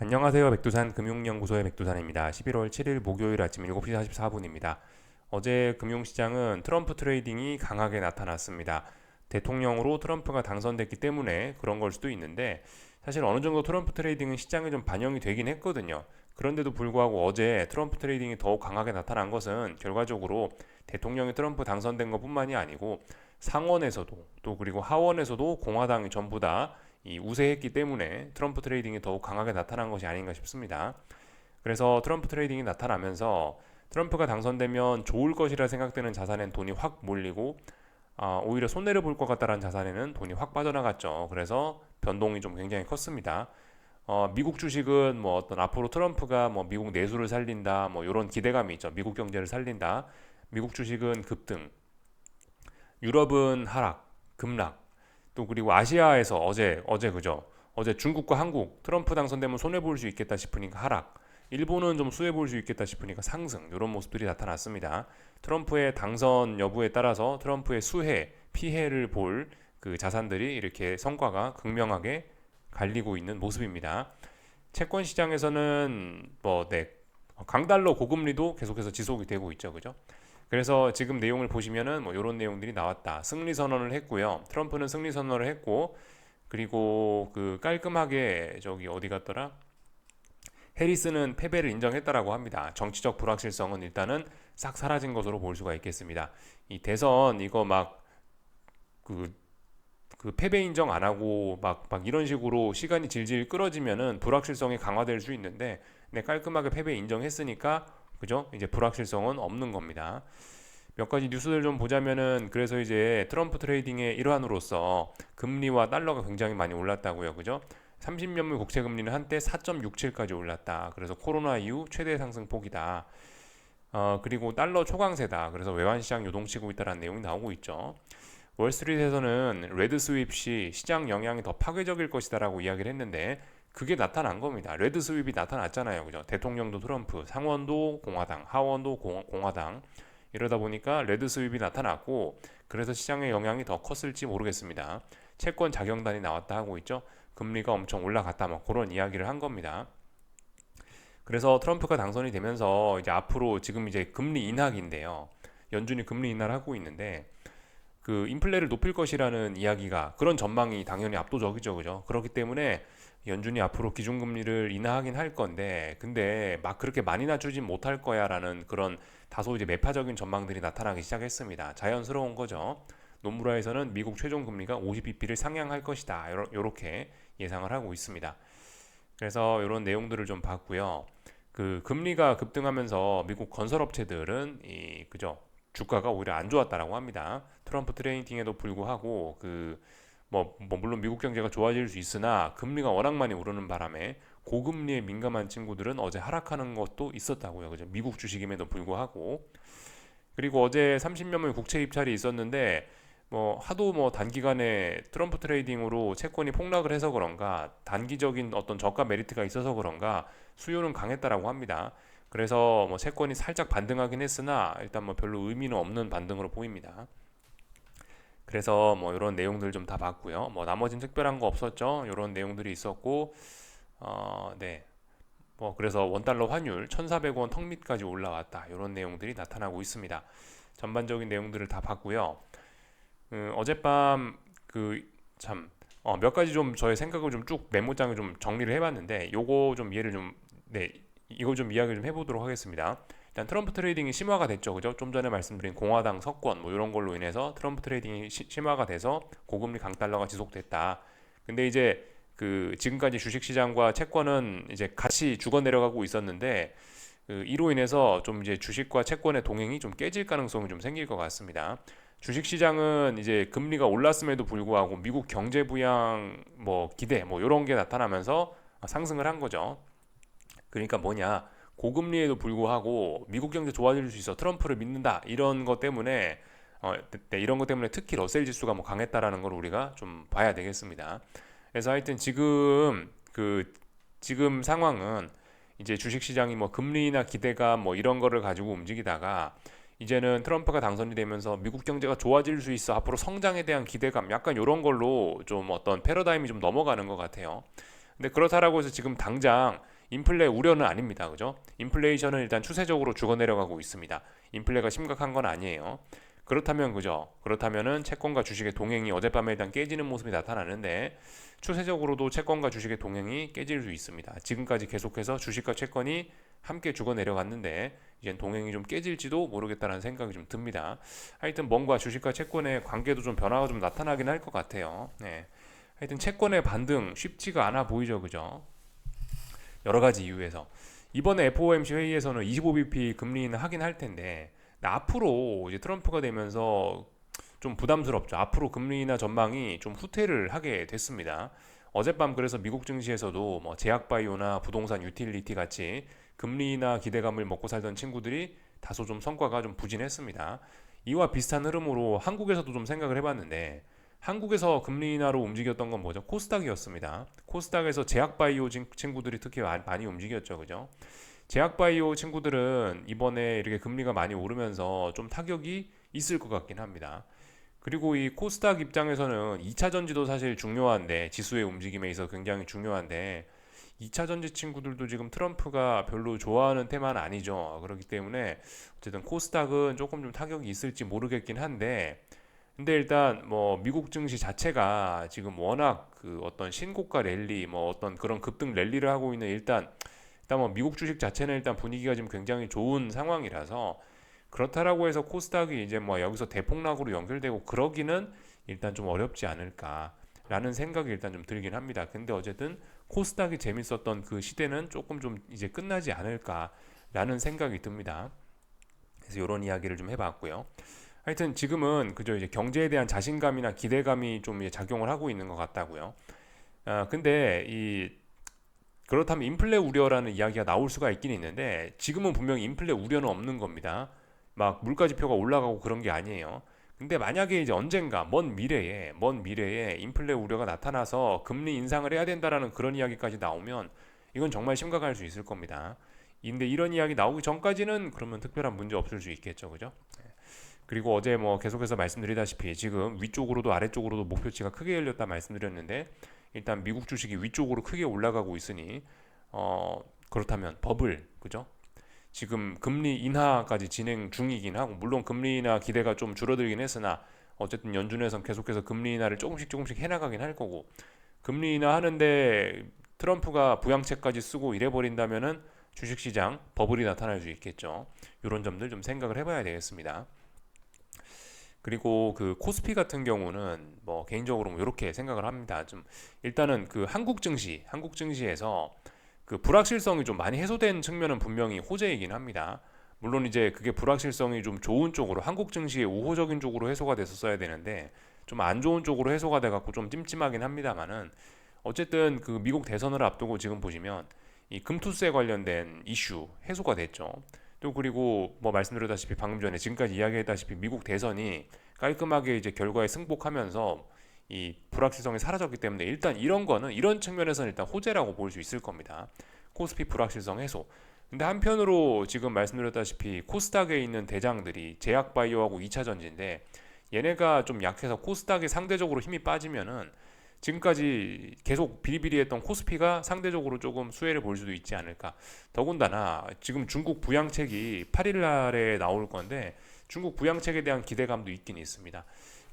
안녕하세요. 백두산 금융연구소의 백두산입니다. 11월 7일 목요일 아침 7시 44분입니다. 어제 금융시장은 트럼프 트레이딩이 강하게 나타났습니다. 대통령으로 트럼프가 당선됐기 때문에 그런 걸 수도 있는데 사실 어느 정도 트럼프 트레이딩은 시장에 좀 반영이 되긴 했거든요. 그런데도 불구하고 어제 트럼프 트레이딩이 더욱 강하게 나타난 것은 결과적으로 대통령이 트럼프 당선된 것뿐만이 아니고 상원에서도 또 그리고 하원에서도 공화당이 전부 다 이 우세했기 때문에 트럼프 트레이딩이 더욱 강하게 나타난 것이 아닌가 싶습니다. 그래서 트럼프 트레이딩이 나타나면서 트럼프가 당선되면 좋을 것이라 생각되는 자산엔 돈이 확 몰리고 아, 오히려 손해를 볼 것 같다라는 자산에는 돈이 확 빠져나갔죠. 그래서 변동이 좀 굉장히 컸습니다. 어, 미국 주식은 뭐 어떤 앞으로 트럼프가 뭐 미국 내수를 살린다 뭐 이런 기대감이 있죠. 미국 경제를 살린다. 미국 주식은 급등. 유럽은 하락, 급락. 또 그리고 아시아에서 어제 어제 그죠? 어제 중국과 한국 트럼프 당선되면 손해 볼 수 있겠다 싶으니까 하락. 일본은 좀 수혜 볼 수 있겠다 싶으니까 상승 이런 모습들이 나타났습니다. 트럼프의 당선 여부에 따라서 트럼프의 수혜, 피해를 볼 그 자산들이 이렇게 성과가 극명하게 갈리고 있는 모습입니다. 채권 시장에서는 뭐 네, 강달러 고금리도 계속해서 지속이 되고 있죠, 그죠? 그래서 지금 내용을 보시면은 뭐 이런 내용들이 나왔다. 승리 선언을 했고요. 트럼프는 승리 선언을 했고 그리고 그 깔끔하게 저기 어디 갔더라? 해리스는 패배를 인정했다라고 합니다. 정치적 불확실성은 일단은 싹 사라진 것으로 볼 수가 있겠습니다. 이 대선 이거 막그 그 패배 인정 안 하고 막, 막 이런 식으로 시간이 질질 끌어지면은 불확실성이 강화될 수 있는데 네, 깔끔하게 패배 인정했으니까 그죠? 이제 불확실성은 없는 겁니다. 몇 가지 뉴스들 좀 보자면은 그래서 이제 트럼프 트레이딩의 일환으로서 금리와 달러가 굉장히 많이 올랐다고요. 그죠? 30년물 국채 금리는 한때 4.67까지 올랐다. 그래서 코로나 이후 최대 상승폭이다. 어, 그리고 달러 초강세다. 그래서 외환 시장 요동치고 있다라는 내용이 나오고 있죠. 월스트리트에서는 레드 스윕 시 시장 영향이 더 파괴적일 것이다라고 이야기를 했는데 그게 나타난 겁니다. 레드 스윕이 나타났잖아요. 그죠? 대통령도 트럼프, 상원도 공화당, 하원도 공, 공화당. 이러다 보니까 레드 스윕이 나타났고 그래서 시장의 영향이 더 컸을지 모르겠습니다. 채권 자경단이 나왔다 하고 있죠. 금리가 엄청 올라갔다 뭐 그런 이야기를 한 겁니다. 그래서 트럼프가 당선이 되면서 이제 앞으로 지금 이제 금리 인하기인데요. 연준이 금리 인하를 하고 있는데 그 인플레를 높일 것이라는 이야기가 그런 전망이 당연히 압도적이죠. 그죠? 그렇기 때문에 연준이 앞으로 기준금리를 인하하긴 할 건데 근데 막 그렇게 많이 낮추진 못할 거야라는 그런 다소 이제 매파적인 전망들이 나타나기 시작했습니다. 자연스러운 거죠. 논문화에서는 미국 최종 금리가 50bp를 상향할 것이다. 이렇게 예상을 하고 있습니다. 그래서 이런 내용들을 좀 봤고요. 그 금리가 급등하면서 미국 건설업체들은 이 그죠 주가가 오히려 안 좋았다라고 합니다. 트럼프 트레이딩에도 불구하고 그 뭐, 뭐 물론 미국 경제가 좋아질 수 있으나 금리가 워낙 많이 오르는 바람에 고금리에 민감한 친구들은 어제 하락하는 것도 있었다고요. 그죠? 미국 주식임에도 불구하고 그리고 어제 30년물 국채 입찰이 있었는데 뭐 하도 뭐 단기간에 트럼프 트레이딩으로 채권이 폭락을 해서 그런가 단기적인 어떤 저가 메리트가 있어서 그런가 수요는 강했다라고 합니다. 그래서 뭐 채권이 살짝 반등하긴 했으나 일단 뭐 별로 의미는 없는 반등으로 보입니다. 그래서 뭐 이런 내용들 좀 다 봤고요. 뭐 나머진 특별한 거 없었죠. 이런 내용들이 있었고 어, 네. 뭐 그래서 원달러 환율 1,400원 턱 밑까지 올라왔다. 이런 내용들이 나타나고 있습니다. 전반적인 내용들을 다 봤고요. 음, 어젯밤 그참 어, 몇 가지 좀 저의 생각을 좀 쭉 메모장을 좀 정리를 해봤는데 요거 좀 이해를 좀 네, 이거 좀 이야기 좀 해보도록 하겠습니다. 일단 트럼프 트레이딩이 심화가 됐죠, 그죠? 좀 전에 말씀드린 공화당 석권 뭐 이런 걸로 인해서 트럼프 트레이딩이 시, 심화가 돼서 고금리 강달러가 지속됐다. 근데 이제 그 지금까지 주식 시장과 채권은 이제 같이 죽어 내려가고 있었는데 그 이로 인해서 좀 이제 주식과 채권의 동행이 좀 깨질 가능성이 좀 생길 것 같습니다. 주식 시장은 이제 금리가 올랐음에도 불구하고 미국 경제 부양 뭐 기대 뭐 이런 게 나타나면서 상승을 한 거죠. 그러니까 뭐냐 고금리에도 불구하고 미국 경제 좋아질 수 있어 트럼프를 믿는다 이런 것 때문에 어, 네, 이런 것 때문에 특히 러셀 지수가 뭐 강했다라는 걸 우리가 좀 봐야 되겠습니다. 그래서 하여튼 지금 그 지금 상황은 이제 주식 시장이 뭐 금리나 기대감 뭐 이런 거를 가지고 움직이다가 이제는 트럼프가 당선이 되면서 미국 경제가 좋아질 수 있어 앞으로 성장에 대한 기대감 약간 이런 걸로 좀 어떤 패러다임이 좀 넘어가는 것 같아요. 근데 그렇다라고 해서 지금 당장 인플레 우려는 아닙니다. 그죠? 인플레이션은 일단 추세적으로 죽어 내려가고 있습니다. 인플레가 심각한 건 아니에요. 그렇다면 그죠? 그렇다면은 채권과 주식의 동행이 어젯밤에 일단 깨지는 모습이 나타나는데 추세적으로도 채권과 주식의 동행이 깨질 수 있습니다. 지금까지 계속해서 주식과 채권이 함께 죽어 내려갔는데 이젠 동행이 좀 깨질지도 모르겠다는 생각이 좀 듭니다. 하여튼 뭔가 주식과 채권의 관계도 좀 변화가 좀 나타나긴 할 것 같아요. 네. 하여튼 채권의 반등 쉽지가 않아 보이죠, 그죠? 여러 가지 이유에서 이번에 FOMC 회의에서는 25bp 금리 인하 하긴 할 텐데 앞으로 이제 트럼프가 되면서 좀 부담스럽죠. 앞으로 금리 인하 전망이 좀 후퇴를 하게 됐습니다. 어젯밤 그래서 미국 증시에서도 뭐 제약바이오나 부동산 유틸리티 같이 금리 인하 기대감을 먹고 살던 친구들이 다소 좀 성과가 좀 부진했습니다. 이와 비슷한 흐름으로 한국에서도 좀 생각을 해봤는데 한국에서 금리 인하로 움직였던 건 뭐죠? 코스닥이었습니다. 코스닥에서 제약바이오 친구들이 특히 많이 움직였죠, 그죠? 제약바이오 친구들은 이번에 이렇게 금리가 많이 오르면서 좀 타격이 있을 것 같긴 합니다. 그리고 이 코스닥 입장에서는 2차 전지도 사실 중요한데 지수의 움직임에 있어 굉장히 중요한데 2차 전지 친구들도 지금 트럼프가 별로 좋아하는 테마는 아니죠. 그렇기 때문에 어쨌든 코스닥은 조금 좀 타격이 있을지 모르겠긴 한데 근데 일단 뭐 미국 증시 자체가 지금 워낙 그 어떤 신고가 랠리 뭐 어떤 그런 급등 랠리를 하고 있는 일단 일단 뭐 미국 주식 자체는 일단 분위기가 지금 굉장히 좋은 상황이라서 그렇다라고 해서 코스닥이 이제 뭐 여기서 대폭락으로 연결되고 그러기는 일단 좀 어렵지 않을까라는 생각이 일단 좀 들긴 합니다. 근데 어쨌든 코스닥이 재밌었던 그 시대는 조금 좀 이제 끝나지 않을까라는 생각이 듭니다. 그래서 이런 이야기를 좀 해봤고요. 하여튼 지금은 그저 이제 경제에 대한 자신감이나 기대감이 좀 작용을 하고 있는 것 같다고요. 아 근데 이 그렇다면 인플레 우려라는 이야기가 나올 수가 있긴 있는데 지금은 분명히 인플레 우려는 없는 겁니다. 막 물가 지표가 올라가고 그런 게 아니에요. 근데 만약에 이제 언젠가 먼 미래에 먼 미래에 인플레 우려가 나타나서 금리 인상을 해야 된다라는 그런 이야기까지 나오면 이건 정말 심각할 수 있을 겁니다. 근데 이런 이야기 나오기 전까지는 그러면 특별한 문제 없을 수 있겠죠, 그죠? 그리고 어제 뭐 계속해서 말씀드리다시피 지금 위쪽으로도 아래쪽으로도 목표치가 크게 열렸다 말씀드렸는데 일단 미국 주식이 위쪽으로 크게 올라가고 있으니 어 그렇다면 버블 그죠? 지금 금리 인하까지 진행 중이긴 하고 물론 금리 인하 기대가 좀 줄어들긴 했으나 어쨌든 연준에선 계속해서 금리 인하를 조금씩 조금씩 해나가긴 할 거고 금리 인하 하는데 트럼프가 부양책까지 쓰고 이래 버린다면은 주식시장 버블이 나타날 수 있겠죠. 이런 점들 좀 생각을 해봐야 되겠습니다. 그리고 그 코스피 같은 경우는 뭐 개인적으로 뭐 이렇게 생각을 합니다. 좀 일단은 그 한국 증시, 한국 증시에서 그 불확실성이 좀 많이 해소된 측면은 분명히 호재이긴 합니다. 물론 이제 그게 불확실성이 좀 좋은 쪽으로 한국 증시의 우호적인 쪽으로 해소가 됐었어야 되는데 좀 안 좋은 쪽으로 해소가 돼 갖고 좀 찜찜하긴 합니다만은 어쨌든 그 미국 대선을 앞두고 지금 보시면 이 금투세 관련된 이슈 해소가 됐죠. 또 그리고 뭐 말씀드렸다시피 방금 전에 지금까지 이야기했다시피 미국 대선이 깔끔하게 이제 결과에 승복하면서 이 불확실성이 사라졌기 때문에 일단 이런 거는 이런 측면에서는 일단 호재라고 볼 수 있을 겁니다. 코스피 불확실성 해소. 근데 한편으로 지금 말씀드렸다시피 코스닥에 있는 대장들이 제약바이오하고 2차 전지인데 얘네가 좀 약해서 코스닥이 상대적으로 힘이 빠지면은 지금까지 계속 비리비리했던 코스피가 상대적으로 조금 수혜를 볼 수도 있지 않을까. 더군다나 지금 중국 부양책이 8일 날에 나올 건데 중국 부양책에 대한 기대감도 있긴 있습니다.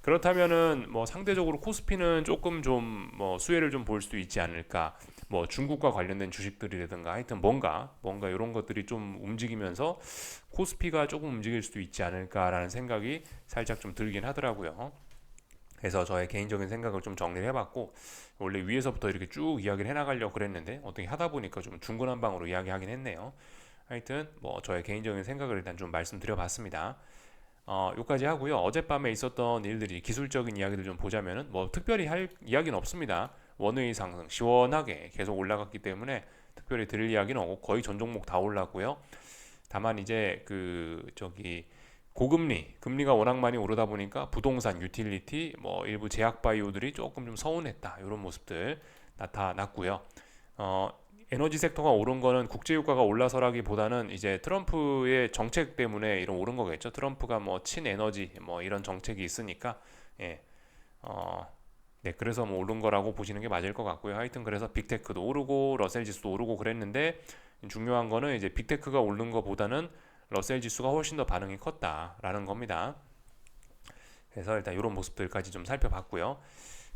그렇다면은 뭐 상대적으로 코스피는 조금 좀 뭐 수혜를 좀 볼 수도 있지 않을까. 뭐 중국과 관련된 주식들이라든가 하여튼 뭔가 뭔가 이런 것들이 좀 움직이면서 코스피가 조금 움직일 수도 있지 않을까라는 생각이 살짝 좀 들긴 하더라고요. 그래서 저의 개인적인 생각을 좀 정리를 해봤고 원래 위에서부터 이렇게 쭉 이야기를 해나가려고 그랬는데 어떻게 하다 보니까 좀 중구난방으로 이야기하긴 했네요. 하여튼 뭐 저의 개인적인 생각을 일단 좀 말씀드려봤습니다. 어, 여기까지 하고요. 어젯밤에 있었던 일들이 기술적인 이야기를 좀 보자면은 뭐 특별히 할 이야기는 없습니다. 원웨이 상승 시원하게 계속 올라갔기 때문에 특별히 드릴 이야기는 없고 거의 전 종목 다 올랐고요. 다만 이제 그 저기 고금리, 금리가 워낙 많이 오르다 보니까 부동산, 유틸리티, 뭐 일부 제약 바이오들이 조금 좀 서운했다. 이런 모습들 나타났고요. 어, 에너지 섹터가 오른 거는 국제 유가가 올라서라기보다는 이제 트럼프의 정책 때문에 이런 오른 거겠죠. 트럼프가 뭐 친에너지 뭐 이런 정책이 있으니까 예. 어, 네, 그래서 뭐 오른 거라고 보시는 게 맞을 것 같고요. 하여튼 그래서 빅테크도 오르고 러셀 지수도 오르고 그랬는데 중요한 거는 이제 빅테크가 오른 거보다는 러셀 지수가 훨씬 더 반응이 컸다라는 겁니다. 그래서 일단 이런 모습들까지 좀 살펴봤고요.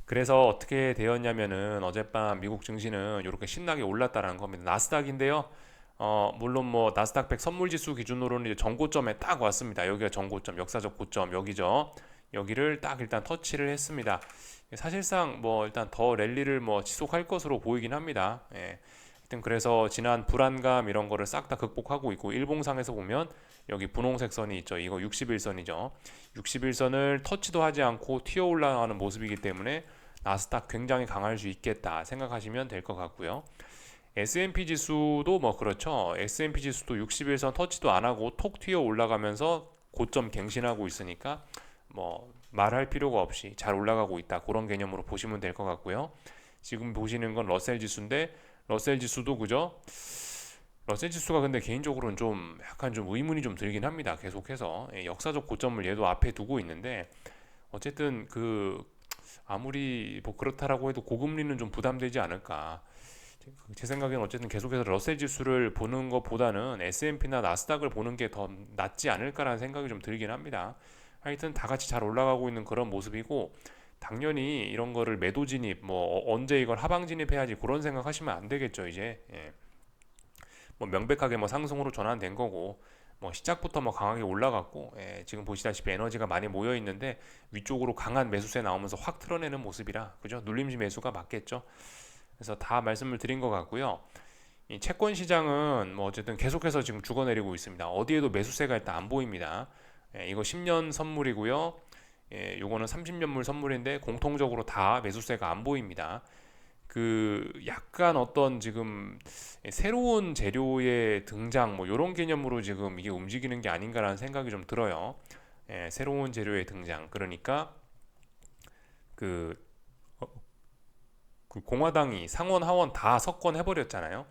그래서 어떻게 되었냐면은 어젯밤 미국 증시는 이렇게 신나게 올랐다라는 겁니다. 나스닥인데요. 어, 물론 뭐 나스닥 100 선물 지수 기준으로는 이제 전고점에 딱 왔습니다. 여기가 전고점, 역사적 고점 여기죠. 여기를 딱 일단 터치를 했습니다. 사실상 뭐 일단 더 랠리를 뭐 지속할 것으로 보이긴 합니다. 예. 하여튼 그래서 지난 불안감 이런 거를 싹 다 극복하고 있고 일봉상에서 보면 여기 분홍색 선이 있죠. 이거 61선이죠. 61선을 터치도 하지 않고 튀어 올라가는 모습이기 때문에 나스닥 굉장히 강할 수 있겠다 생각하시면 될 것 같고요. S&P 지수도 뭐 그렇죠. S&P 지수도 61선 터치도 안 하고 톡 튀어 올라가면서 고점 갱신하고 있으니까 뭐 말할 필요가 없이 잘 올라가고 있다. 그런 개념으로 보시면 될 것 같고요. 지금 보시는 건 러셀 지수인데 러셀 지수도 그죠? 러셀 지수가 근데 개인적으로는 좀 약간 좀 의문이 좀 들긴 합니다. 계속해서 예, 역사적 고점을 얘도 앞에 두고 있는데 어쨌든 그 아무리 뭐 그렇다라고 해도 고금리는 좀 부담되지 않을까. 제 생각에는 어쨌든 계속해서 러셀 지수를 보는 것보다는 S&P나 나스닥을 보는 게 더 낫지 않을까라는 생각이 좀 들긴 합니다. 하여튼 다 같이 잘 올라가고 있는 그런 모습이고 당연히 이런 거를 매도 진입 뭐 언제 이걸 하방 진입해야지 그런 생각하시면 안 되겠죠 이제. 예. 뭐 명백하게 뭐 상승으로 전환된 거고 뭐 시작부터 뭐 강하게 올라갔고 예, 지금 보시다시피 에너지가 많이 모여 있는데 위쪽으로 강한 매수세 나오면서 확 틀어내는 모습이라 그죠? 눌림시 매수가 맞겠죠? 그래서 다 말씀을 드린 것 같고요. 이 채권 시장은 뭐 어쨌든 계속해서 지금 죽어내리고 있습니다. 어디에도 매수세가 일단 안 보입니다. 예, 이거 10년 선물이고요 예, 요거는 30년물 선물인데 공통적으로 다 매수세가 안 보입니다. 그 약간 어떤 지금 새로운 재료의 등장 뭐 이런 개념으로 지금 이게 움직이는 게 아닌가라는 생각이 좀 들어요. 예, 새로운 재료의 등장. 그러니까 그, 어, 그 공화당이 상원 하원 다 석권해 버렸잖아요.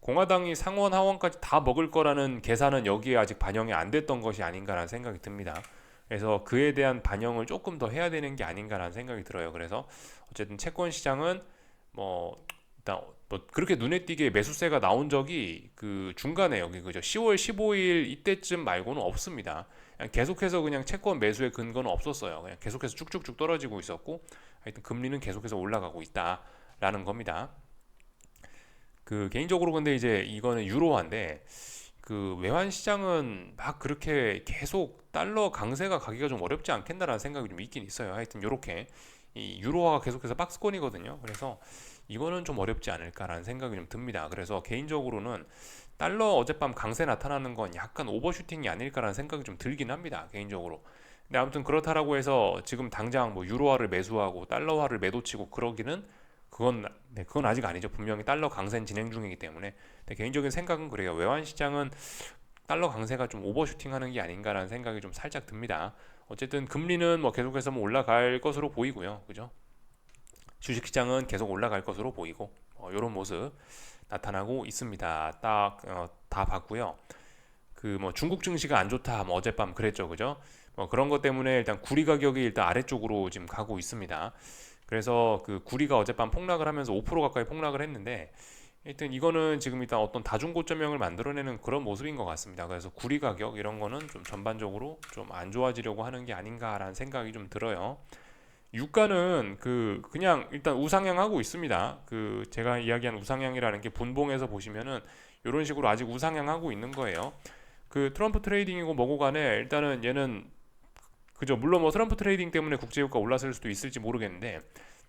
공화당이 상원 하원까지 다 먹을 거라는 계산은 여기에 아직 반영이 안 됐던 것이 아닌가라는 생각이 듭니다. 그래서 그에 대한 반영을 조금 더 해야 되는 게 아닌가라는 생각이 들어요. 그래서 어쨌든 채권 시장은 뭐 일단 뭐 그렇게 눈에 띄게 매수세가 나온 적이 그 중간에 여기 그죠 10월 15일 이때쯤 말고는 없습니다. 그냥 계속해서 그냥 채권 매수의 근거는 없었어요. 그냥 계속해서 쭉쭉쭉 떨어지고 있었고 하여튼 금리는 계속해서 올라가고 있다라는 겁니다. 그 개인적으로 근데 이제 이거는 유로화인데 그 외환 시장은 막 그렇게 계속 달러 강세가 가기가 좀 어렵지 않겠나라는 생각이 좀 있긴 있어요. 하여튼 요렇게 이 유로화가 계속해서 박스권이거든요. 그래서 이거는 좀 어렵지 않을까라는 생각이 좀 듭니다. 그래서 개인적으로는 달러 어젯밤 강세 나타나는 건 약간 오버슈팅이 아닐까라는 생각이 좀 들긴 합니다. 개인적으로. 근데 아무튼 그렇다라고 해서 지금 당장 뭐 유로화를 매수하고 달러화를 매도치고 그러기는 그건 네, 그건 아직 아니죠. 분명히 달러 강세 진행 중이기 때문에 개인적인 생각은 그래요. 외환 시장은 달러 강세가 좀 오버슈팅하는 게 아닌가라는 생각이 좀 살짝 듭니다. 어쨌든 금리는 뭐 계속해서 뭐 올라갈 것으로 보이고요. 그죠? 주식 시장은 계속 올라갈 것으로 보이고 어, 이런 모습 나타나고 있습니다. 딱다 어, 봤고요. 그 뭐 중국 증시가 안 좋다. 뭐 어젯밤 그랬죠, 그죠? 뭐 그런 것 때문에 일단 구리 가격이 일단 아래쪽으로 지금 가고 있습니다. 그래서 그 구리가 어젯밤 폭락을 하면서 5% 가까이 폭락을 했는데 일단 이거는 지금 일단 어떤 다중고점형을 만들어내는 그런 모습인 것 같습니다. 그래서 구리 가격 이런 거는 좀 전반적으로 좀 안 좋아지려고 하는 게 아닌가라는 생각이 좀 들어요. 유가는 그 그냥 일단 우상향하고 있습니다. 그 제가 이야기한 우상향이라는 게 분봉에서 보시면은 이런 식으로 아직 우상향하고 있는 거예요. 그 트럼프 트레이딩이고 뭐고 간에 일단은 얘는 그죠. 물론 뭐 트럼프 트레이딩 때문에 국제유가 올랐을 수도 있을지 모르겠는데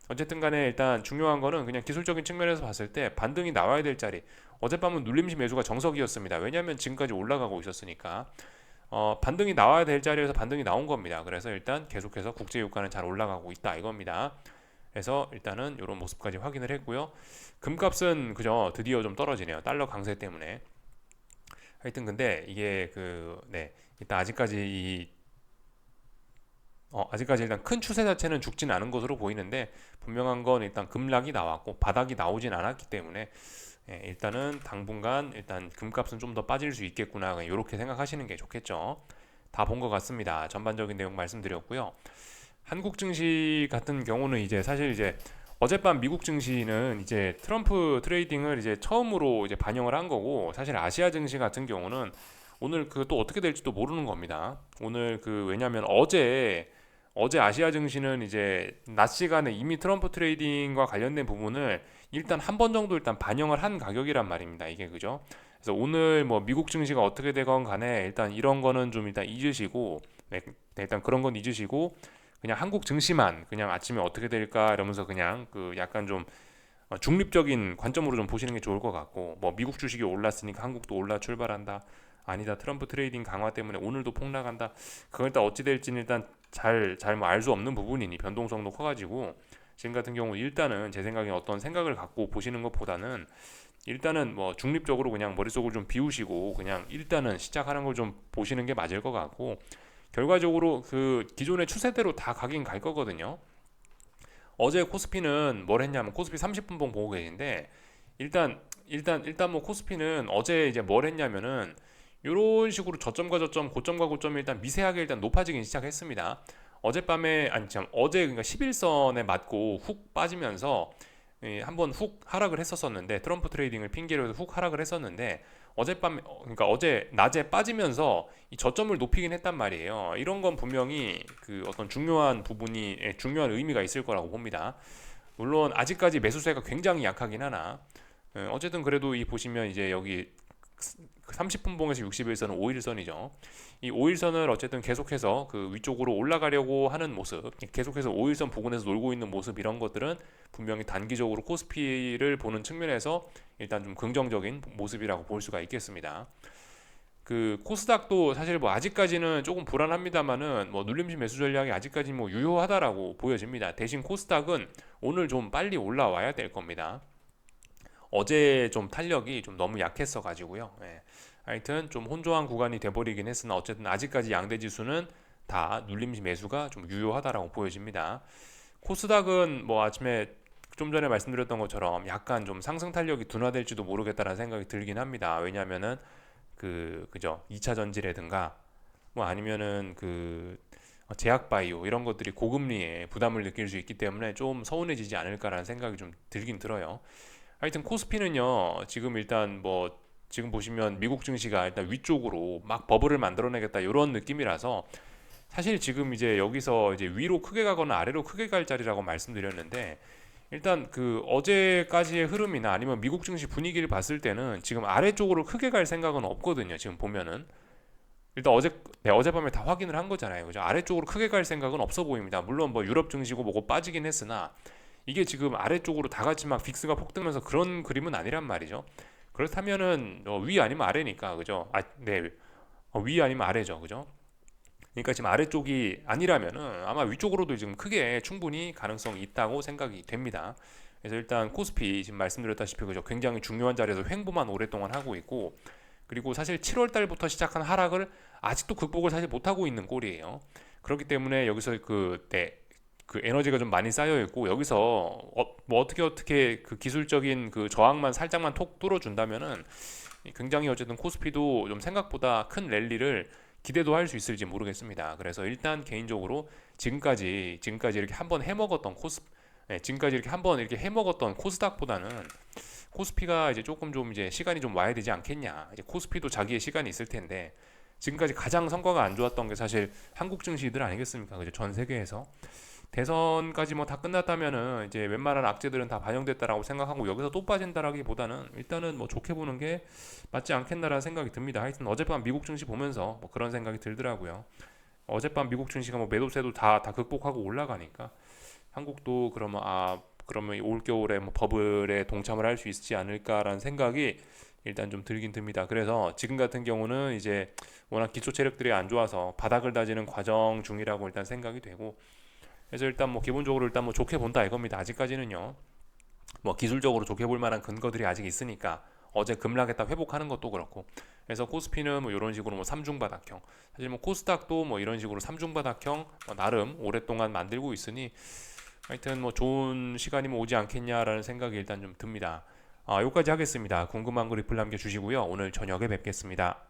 어쨌든 간에 일단 중요한 거는 그냥 기술적인 측면에서 봤을 때 반등이 나와야 될 자리. 어젯밤은 눌림시 매수가 정석이었습니다. 왜냐하면 지금까지 올라가고 있었으니까. 어, 반등이 나와야 될 자리에서 반등이 나온 겁니다. 그래서 일단 계속해서 국제유가는 잘 올라가고 있다 이겁니다. 그래서 일단은 이런 모습까지 확인을 했고요. 금값은 그죠 드디어 좀 떨어지네요. 달러 강세 때문에. 하여튼 근데 이게 그 네 일단 아직까지 이 어, 아직까지 일단 큰 추세 자체는 죽진 않은 것으로 보이는데 분명한 건 일단 급락이 나왔고 바닥이 나오진 않았기 때문에 예, 일단은 당분간 일단 금값은 좀 더 빠질 수 있겠구나 이렇게 생각하시는 게 좋겠죠. 다 본 것 같습니다. 전반적인 내용 말씀드렸고요. 한국 증시 같은 경우는 이제 사실 이제 어젯밤 미국 증시는 이제 트럼프 트레이딩을 이제 처음으로 이제 반영을 한 거고 사실 아시아 증시 같은 경우는 오늘 그 또 어떻게 될지도 모르는 겁니다. 오늘 그 왜냐면 어제 어제 아시아 증시는 이제 낮 시간에 이미 트럼프 트레이딩과 관련된 부분을 일단 한 번 정도 일단 반영을 한 가격이란 말입니다. 이게 그죠? 그래서 오늘 뭐 미국 증시가 어떻게 되건 간에 일단 이런 거는 좀 일단 잊으시고 네, 네, 일단 그런 건 잊으시고 그냥 한국 증시만 그냥 아침에 어떻게 될까 이러면서 그냥 그 약간 좀 어, 중립적인 관점으로 좀 보시는 게 좋을 것 같고 뭐 미국 주식이 올랐으니까 한국도 올라 출발한다 아니다 트럼프 트레이딩 강화 때문에 오늘도 폭락한다 그걸 일단 어찌 될지는 일단 잘 잘 뭐 알 수 없는 부분이니 변동성도 커가지고 지금 같은 경우 일단은 제 생각에 어떤 생각을 갖고 보시는 것보다는 일단은 뭐 중립적으로 그냥 머릿속을 좀 비우시고 그냥 일단은 시작하는 걸 좀 보시는 게 맞을 것 같고 결과적으로 그 기존의 추세대로 다 가긴 갈 거거든요. 어제 코스피는 뭘 했냐면 코스피 30분봉 보고 계신데 일단 일단 일단 뭐 코스피는 어제 이제 뭘 했냐면은 이런 식으로 저점과 저점, 고점과 고점이 일단 미세하게 일단 높아지긴 시작했습니다. 어젯밤에 아니 참 어제 그러니까 11선에 맞고 훅 빠지면서 예, 한번 훅 하락을 했었었는데 트럼프 트레이딩을 핑계로 해서 훅 하락을 했었는데 어젯밤 어, 그러니까 어제 낮에 빠지면서 이 저점을 높이긴 했단 말이에요. 이런 건 분명히 그 어떤 중요한 부분이 예, 중요한 의미가 있을 거라고 봅니다. 물론 아직까지 매수세가 굉장히 약하긴 하나 예, 어쨌든 그래도 이 보시면 이제 여기 30분 봉에서 60일선은 5일선이죠. 이 5일선을 어쨌든 계속해서 그 위쪽으로 올라가려고 하는 모습, 계속해서 5일선 부근에서 놀고 있는 모습 이런 것들은 분명히 단기적으로 코스피를 보는 측면에서 일단 좀 긍정적인 모습이라고 볼 수가 있겠습니다. 그 코스닥도 사실 뭐 아직까지는 조금 불안합니다만은 뭐 눌림식 매수 전략이 아직까지 뭐 유효하다라고 보여집니다. 대신 코스닥은 오늘 좀 빨리 올라와야 될 겁니다. 어제 좀 탄력이 좀 너무 약했어 가지고요. 예. 하여튼 좀 혼조한 구간이 돼버리긴 했으나 어쨌든 아직까지 양대 지수는 다 눌림식 매수가 좀 유효하다라고 보여집니다. 코스닥은 뭐 아침에 좀 전에 말씀드렸던 것처럼 약간 좀 상승 탄력이 둔화될지도 모르겠다라는 생각이 들긴 합니다. 왜냐하면은 그 그죠 2차 전지라든가 뭐 아니면은 그 제약 바이오 이런 것들이 고금리에 부담을 느낄 수 있기 때문에 좀 서운해지지 않을까라는 생각이 좀 들긴 들어요. 하여튼 코스피는요 지금 일단 뭐 지금 보시면 미국 증시가 일단 위쪽으로 막 버블을 만들어내겠다 이런 느낌이라서 사실 지금 이제 여기서 이제 위로 크게 가거나 아래로 크게 갈 자리라고 말씀드렸는데 일단 그 어제까지의 흐름이나 아니면 미국 증시 분위기를 봤을 때는 지금 아래쪽으로 크게 갈 생각은 없거든요. 지금 보면은 일단 어제 네, 어젯밤에 다 확인을 한 거잖아요. 그죠? 아래쪽으로 크게 갈 생각은 없어 보입니다. 물론 뭐 유럽 증시고 뭐고 빠지긴 했으나 이게 지금 아래쪽으로 다 같이 막 빅스가 폭등하면서 그런 그림은 아니란 말이죠. 그렇다면은 어, 위 아니면 아래니까 그죠? 아, 네. 어, 위 아니면 아래죠. 그죠? 그러니까 지금 아래쪽이 아니라면은 아마 위쪽으로도 지금 크게 충분히 가능성이 있다고 생각이 됩니다. 그래서 일단 코스피 지금 말씀드렸다시피 그죠? 굉장히 중요한 자리에서 횡보만 오랫동안 하고 있고 그리고 사실 7월 달부터 시작한 하락을 아직도 극복을 사실 못 하고 있는 꼴이에요. 그렇기 때문에 여기서 그 네, 그 에너지가 좀 많이 쌓여 있고 여기서 어, 뭐 어떻게 어떻게 그 기술적인 그 저항만 살짝만 톡 뚫어준다면은 굉장히 어쨌든 코스피도 좀 생각보다 큰 랠리를 기대도 할 수 있을지 모르겠습니다. 그래서 일단 개인적으로 지금까지 지금까지 이렇게 한번 해먹었던 코스 네, 지금까지 이렇게 한번 이렇게 해먹었던 코스닥보다는 코스피가 이제 조금 좀 이제 시간이 좀 와야 되지 않겠냐. 이제 코스피도 자기의 시간이 있을 텐데 지금까지 가장 성과가 안 좋았던 게 사실 한국 증시들 아니겠습니까? 그죠? 전 세계에서 대선까지 뭐 다 끝났다면은 이제 웬만한 악재들은 다 반영됐다라고 생각하고 여기서 또 빠진다라기보다는 일단은 뭐 좋게 보는 게 맞지 않겠나라는 생각이 듭니다. 하여튼 어젯밤 미국 증시 보면서 뭐 그런 생각이 들더라고요. 어젯밤 미국 증시가 뭐 매도세도 다 다 극복하고 올라가니까 한국도 그러면 아 그러면 올 겨울에 뭐 버블에 동참을 할 수 있지 않을까라는 생각이 일단 좀 들긴 듭니다. 그래서 지금 같은 경우는 이제 워낙 기초 체력들이 안 좋아서 바닥을 다지는 과정 중이라고 일단 생각이 되고 그래서 일단 뭐 기본적으로 일단 뭐 좋게 본다 이겁니다. 아직까지는요. 뭐 기술적으로 좋게 볼 만한 근거들이 아직 있으니까 어제 급락했다 회복하는 것도 그렇고 그래서 코스피는 뭐 이런 식으로 뭐 삼중 바닥형 사실 뭐 코스닥도 뭐 이런 식으로 삼중 바닥형 뭐 나름 오랫동안 만들고 있으니 하여튼 뭐 좋은 시간이 뭐 오지 않겠냐라는 생각이 일단 좀 듭니다. 아, 여기까지 하겠습니다. 궁금한 거 리플 남겨주시고요. 오늘 저녁에 뵙겠습니다.